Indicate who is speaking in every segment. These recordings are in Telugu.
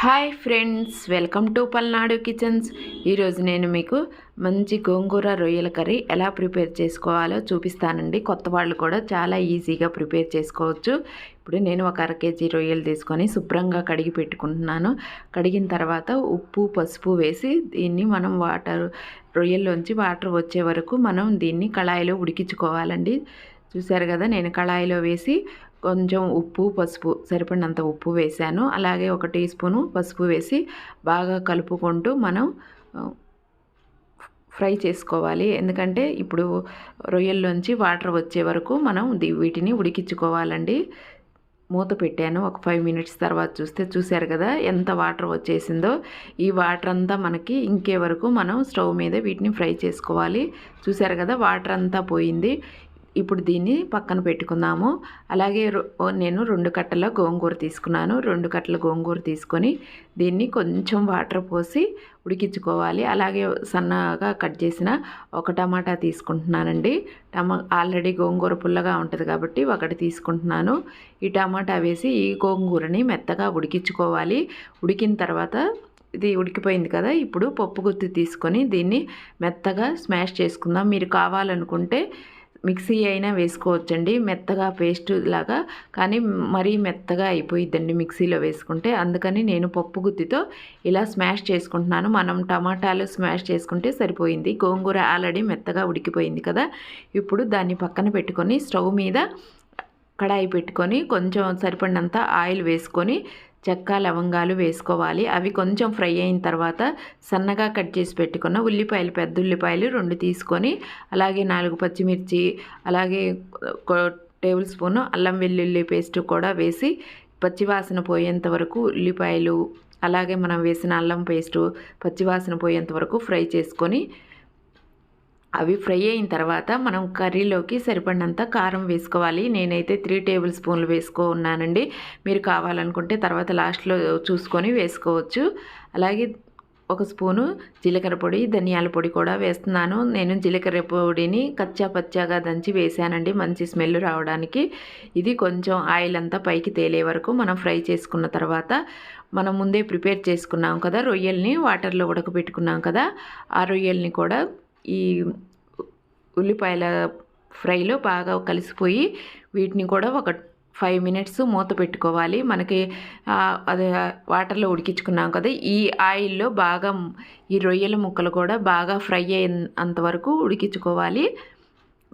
Speaker 1: Hi friends welcome to Palnadu kitchens ఈరోజు నేను మీకు మంచి గోంగూర రొయ్యల కర్రీ ఎలా ప్రిపేర్ చేసుకోవాలో చూపిస్తానండి. కొత్త వాళ్ళు కూడా చాలా ఈజీగా ప్రిపేర్ చేసుకోవచ్చు. ఇప్పుడు నేను ఒక అర కేజీ రొయ్యలు తీసుకొని శుభ్రంగా కడిగి పెట్టుకుంటున్నాను. కడిగిన తర్వాత ఉప్పు పసుపు వేసి దీన్ని మనం వాటర్ రొయ్యల్లోంచి వాటర్ వచ్చే వరకు మనం దీన్ని కళాయిలో ఉడికించుకోవాలండి. చూశారు కదా నేను కళాయిలో వేసి కొంచెం ఉప్పు పసుపు సరిపడినంత ఉప్పు వేసాను. అలాగే ఒక టీ స్పూను పసుపు వేసి బాగా కలుపుకుంటూ మనం ఫ్రై చేసుకోవాలి. ఎందుకంటే ఇప్పుడు రొయ్యల్లోంచి వాటర్ వచ్చే వరకు మనం వీటిని ఉడికించుకోవాలండి. మూత పెట్టాను ఒక ఫైవ్ మినిట్స్ తర్వాత చూస్తే చూశారు కదా ఎంత వాటర్ వచ్చేసిందో. ఈ వాటర్ అంతా మనకి ఇంకే వరకు మనం స్టవ్ మీద వీటిని ఫ్రై చేసుకోవాలి. చూశారు కదా వాటర్ అంతా పోయింది. ఇప్పుడు దీన్ని పక్కన పెట్టుకుందాము. అలాగే నేను రెండు కట్టల గోంగూర తీసుకున్నాను. రెండు కట్టల గోంగూర తీసుకొని దీన్ని కొంచెం వాటర్ పోసి ఉడికించుకోవాలి. అలాగే సన్నగా కట్ చేసిన ఒక టమాటా తీసుకుంటున్నానండి. టమా ఆల్రెడీ గోంగూర పుల్లగా ఉంటుంది కాబట్టి ఒకటి తీసుకుంటున్నాను. ఈ టమాటా వేసి ఈ గోంగూరని మెత్తగా ఉడికించుకోవాలి. ఉడికిన తర్వాత ఇది ఉడికిపోయింది కదా ఇప్పుడు పప్పు గుత్తి తీసుకొని దీన్ని మెత్తగా స్మాష్ చేసుకుందాం. మీరు కావాలనుకుంటే మిక్సీ అయినా వేసుకోవచ్చండి. మెత్తగా పేస్ట్ లాగా. కానీ మరీ మెత్తగా అయిపోయిద్దండి మిక్సీలో వేసుకుంటే. అందుకని నేను పప్పు గుత్తితో ఇలా స్మాష్ చేసుకుంటున్నాను. మనం టమాటాలు స్మాష్ చేసుకుంటే సరిపోయింది. గోంగూర ఆల్రెడీ మెత్తగా ఉడికిపోయింది కదా. ఇప్పుడు దాన్ని పక్కన పెట్టుకొని స్టవ్ మీద కడాయి పెట్టుకొని కొంచెం సరిపడినంత ఆయిల్ వేసుకొని చెక్క లవంగాలు వేసుకోవాలి. అవి కొంచెం ఫ్రై అయిన తర్వాత సన్నగా కట్ చేసి పెట్టుకున్న ఉల్లిపాయలు పెద్ద ఉల్లిపాయలు రెండు తీసుకొని అలాగే నాలుగు పచ్చిమిర్చి అలాగే టేబుల్ స్పూన్ అల్లం వెల్లుల్లి పేస్ట్ కూడా వేసి పచ్చివాసన పోయేంత వరకు ఉల్లిపాయలు అలాగే మనం వేసిన అల్లం పేస్టు పచ్చివాసన పోయేంత వరకు ఫ్రై చేసుకొని అవి ఫ్రై అయిన తర్వాత మనం కర్రీలోకి సరిపడినంత కారం వేసుకోవాలి. నేనైతే త్రీ టేబుల్ స్పూన్లు వేసుకున్నానండి మీరు కావాలనుకుంటే తర్వాత లాస్ట్లో చూసుకొని వేసుకోవచ్చు. అలాగే ఒక స్పూను జీలకర్ర పొడి ధనియాల పొడి కూడా వేస్తున్నాను. నేను జీలకర్ర పొడిని కచ్చా పచ్చాగా దంచి వేసానండి మంచి స్మెల్ రావడానికి. ఇది కొంచెం ఆయిల్ అంతా పైకి తేలే వరకు మనం ఫ్రై చేసుకున్న తర్వాత మనం ముందే ప్రిపేర్ చేసుకున్నాం కదా రొయ్యల్ని వాటర్లో ఉడకబెట్టుకున్నాం కదా ఆ రొయ్యల్ని కూడా ఈ ఉల్లిపాయల ఫ్రైలో బాగా కలిసిపోయి వీటిని కూడా ఒక ఫైవ్ మినిట్స్ మూత పెట్టుకోవాలి. మనకి అది వాటర్లో ఉడికించుకున్నాం కదా ఈ ఆయిల్లో బాగా ఈ రొయ్యల ముక్కలు కూడా బాగా ఫ్రై అయినంత వరకు ఉడికించుకోవాలి.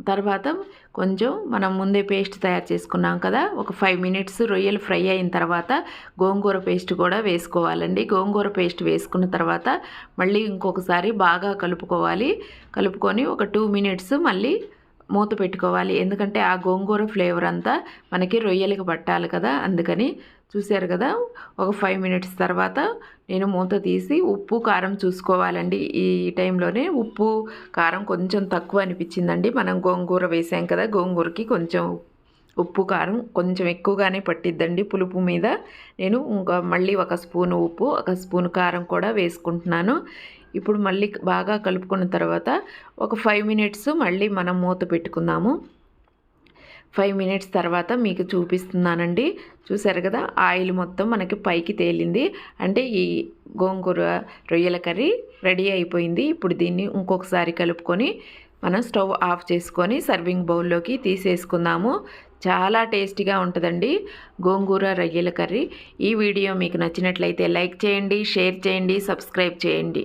Speaker 1: తర్వాత కొంచెం మనం ముందే పేస్ట్ తయారు చేసుకున్నాం కదా ఒక ఫైవ్ మినిట్స్ రొయ్యలు ఫ్రై అయిన తర్వాత గోంగూర పేస్ట్ కూడా వేసుకోవాలండి. గోంగూర పేస్ట్ వేసుకున్న తర్వాత మళ్ళీ ఇంకొకసారి బాగా కలుపుకోవాలి. కలుపుకొని ఒక టూ మినిట్స్ మళ్ళీ మూత పెట్టుకోవాలి. ఎందుకంటే ఆ గోంగూర ఫ్లేవర్ అంతా మనకి రొయ్యలకి పట్టాలి కదా. అందుకని చూశారు కదా ఒక ఫైవ్ మినిట్స్ తర్వాత నేను మూత తీసి ఉప్పు కారం చూసుకోవాలండి. ఈ టైంలోనే ఉప్పు కారం కొంచెం తక్కువ అనిపించిందండి. మనం గోంగూర వేసాం కదా గోంగూరకి కొంచెం ఉప్పు కారం కొంచెం ఎక్కువగానే పట్టిద్దండి పులుపు మీద. నేను ఇంకా మళ్ళీ ఒక స్పూను ఉప్పు ఒక స్పూన్ కారం కూడా వేసుకుంటున్నాను. ఇప్పుడు మళ్ళీ బాగా కలుపుకున్న తర్వాత ఒక ఫైవ్ మినిట్స్ మళ్ళీ మనం మూత పెట్టుకుందాము. ఫైవ్ మినిట్స్ తర్వాత మీకు చూపిస్తున్నానండి. చూసారు కదా ఆయిల్ మొత్తం మనకి పైకి తేలింది. అంటే ఈ గోంగూర రొయ్యల కర్రీ రెడీ అయిపోయింది. ఇప్పుడు దీన్ని ఇంకొకసారి కలుపుకొని మనం స్టవ్ ఆఫ్ చేసుకొని సర్వింగ్ బౌల్లోకి తీసేసుకుందాము. చాలా టేస్టీగా ఉంటుందండి గోంగూర రొయ్యల కర్రీ. ఈ వీడియో మీకు నచ్చినట్లయితే లైక్ చేయండి షేర్ చేయండి సబ్స్క్రైబ్ చేయండి.